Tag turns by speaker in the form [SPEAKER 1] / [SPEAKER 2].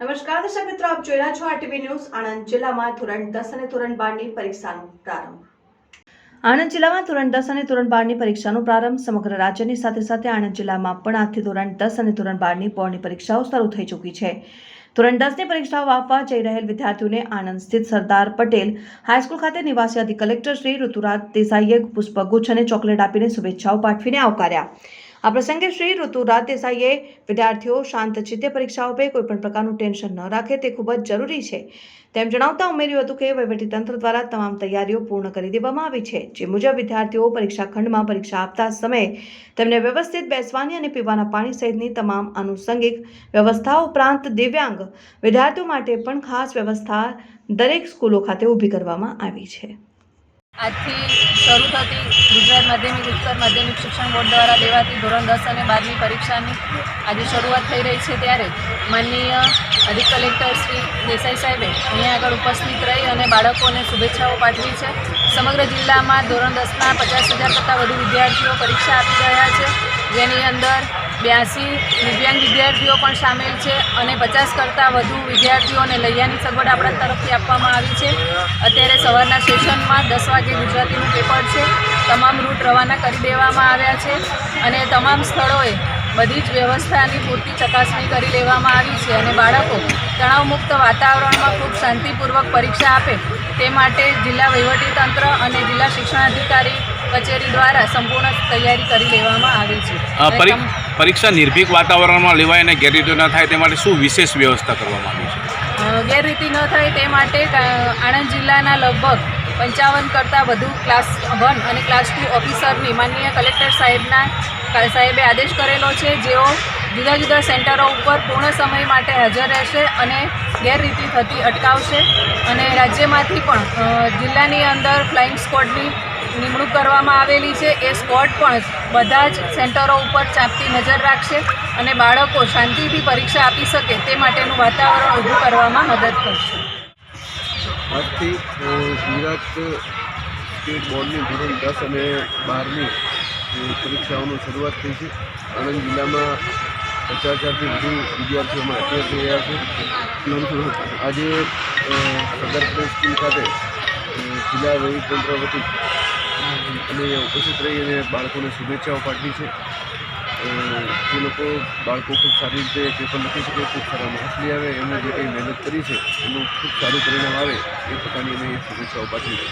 [SPEAKER 1] નમસ્કાર, દર્શક મિત્રો, આપ જોઈ રહ્યા છો આરટીવી ન્યૂઝ, આણંદ જિલ્લામાં ધોરણ દસ અને ધોરણ બારની પરીક્ષાનો પ્રારંભ. આણંદ જિલ્લામાં ધોરણ દસ અને ધોરણ બારની પરીક્ષાનો પ્રારંભ. સમગ્ર રાજ્યની સાથે સાથે આણંદ જિલ્લામાં પણ આજથી ધોરણ દસ અને ધોરણ બારની બોર્ડની પરીક્ષાઓ શરૂ થઈ ચૂકી છે. ધોરણ દસની પરીક્ષાઓ આપવા જઈ રહેલ વિદ્યાર્થીઓને આણંદ સ્થિત સરદાર પટેલ, હાઈસ્કૂલ ખાતે નિવાસી અધિક કલેક્ટર શ્રી ઋતુરાજ દેસાઈએ પુષ્પગુચ્છ અને ચોકલેટ આપીને શુભેચ્છાઓ પાઠવીને આવકાર્યા. આ પ્રસંગે શ્રી ઋતુરાજ દેસાઈએ વિદ્યાર્થીઓ શાંત ચિત્તે પરીક્ષાઓ પર કોઈ પણ પ્રકારનું ટેન્શન ન રાખે તે ખૂબ જ જરૂરી છે. તેમ જણાવતા ઉમેર્યું હતું કે વહીવટીતંત્ર દ્વારા તમામ તૈયારીઓ પૂર્ણ કરી દેવામાં આવી છે. જે મુજબ વિદ્યાર્થીઓ પરીક્ષા ખંડમાં પરીક્ષા આપતા સમયે તેમને વ્યવસ્થિત બેસવાની અને પીવાના પાણી સહિતની તમામ આનુષંગિક વ્યવસ્થાઓ ઉપરાંત દિવ્યાંગ વિદ્યાર્થીઓ માટે પણ ખાસ વ્યવસ્થા દરેક સ્કૂલો ખાતે ઊભી કરવામાં આવી છે.
[SPEAKER 2] આજથી શરૂ થતી ગુજરાત માધ્યમિક ઉચ્ચતર માધ્યમિક શિક્ષણ બોર્ડ દ્વારા લેવાતી ધોરણ દસ અને બારની પરીક્ષાની આજે શરૂઆત થઈ રહી છે ત્યારે માનનીય અધિક કલેક્ટર શ્રી દેસાઈ સાહેબે અહીંયા આગળ ઉપસ્થિત રહી અને બાળકોને શુભેચ્છાઓ પાઠવી છે. સમગ્ર જિલ્લામાં ધોરણ દસના પચાસ હજાર કરતાં વધુ વિદ્યાર્થીઓ પરીક્ષા આપી રહ્યા છે. જેની અંદર બ્યાસી દિવ્યાંગ વિદ્યાર્થીઓ પણ સામેલ છે અને પચાસ કરતાં વધુ વિદ્યાર્થીઓને લૈયાની સગવડ આપણા તરફથી આપવામાં આવી છે. અત્યારે સવારના સેશનમાં દસ વાગે ગુજરાતીનું પેપર છે. તમામ રૂટ રવાના કરી દેવામાં આવ્યા છે અને તમામ સ્થળોએ બધી જ વ્યવસ્થાની પૂરતી ચકાસણી કરી લેવામાં આવી છે અને બાળકો તણાવમુક્ત વાતાવરણમાં ખૂબ શાંતિપૂર્વક પરીક્ષા આપે તે માટે જિલ્લા વહીવટીતંત્ર અને જિલ્લા શિક્ષણાધિકારી કચેરી દ્વારા સંપૂર્ણ તૈયારી કરી લેવામાં આવી છે.
[SPEAKER 3] પરીક્ષા નિર્ભીક વાતાવરણમાં લેવાય અને ગેરરીતિ ન થાય તે માટે શું વિશેષ વ્યવસ્થા કરવામાં આવી છે?
[SPEAKER 2] ગેરરીતિ ન થાય તે માટે આણંદ જિલ્લાના લગભગ પંચાવન કરતાં વધુ ક્લાસ વન અને ક્લાસ ટુ ઓફિસરની માનનીય કલેક્ટર સાહેબના સાહેબે આદેશ કરેલો છે, જેઓ જુદા જુદા સેન્ટરો ઉપર પૂર્ણ સમય માટે હાજર રહેશે અને ગેરરીતિ થતી અટકાવશે. અને રાજ્યમાંથી પણ જિલ્લાની અંદર ફ્લાઇંગ સ્કોડની નિમણૂક કરવામાં આવેલી છે. એ સ્કોડ પણ બધા જ સેન્ટરો ઉપર ચાંપતી નજર રાખશે અને બાળકો શાંતિથી પરીક્ષા આપી શકે તે માટેનું વાતાવરણ ઊભું કરવામાં મદદ કરશે.
[SPEAKER 4] આજથી ગુજરાત સ્ટેટ બોર્ડની ધોરણ દસ અને બારની પરીક્ષાઓની શરૂઆત થઈ છે. આણંદ જિલ્લામાં પચાસ હજારથી વધુ વિદ્યાર્થીઓમાં અટેન્ડ થઈ રહ્યા છે. આજે સદર પટેલ સ્કૂલ ખાતે જિલ્લા વહીવટતંત્ર વતી અમે ઉપસ્થિત રહી અને બાળકોને શુભેચ્છાઓ પાઠવી છે. જે લોકો બાળકો ખૂબ સારી રીતે પેપર લખી શકે, ખૂબ સારા માર્ક્સ લઈ આવે, એમને જે કંઈ મહેનત કરી છે, એનું ખૂબ સારું પરિણામ આવે, એ પ્રકારની અમે શુભેચ્છાઓ પાઠવી છે.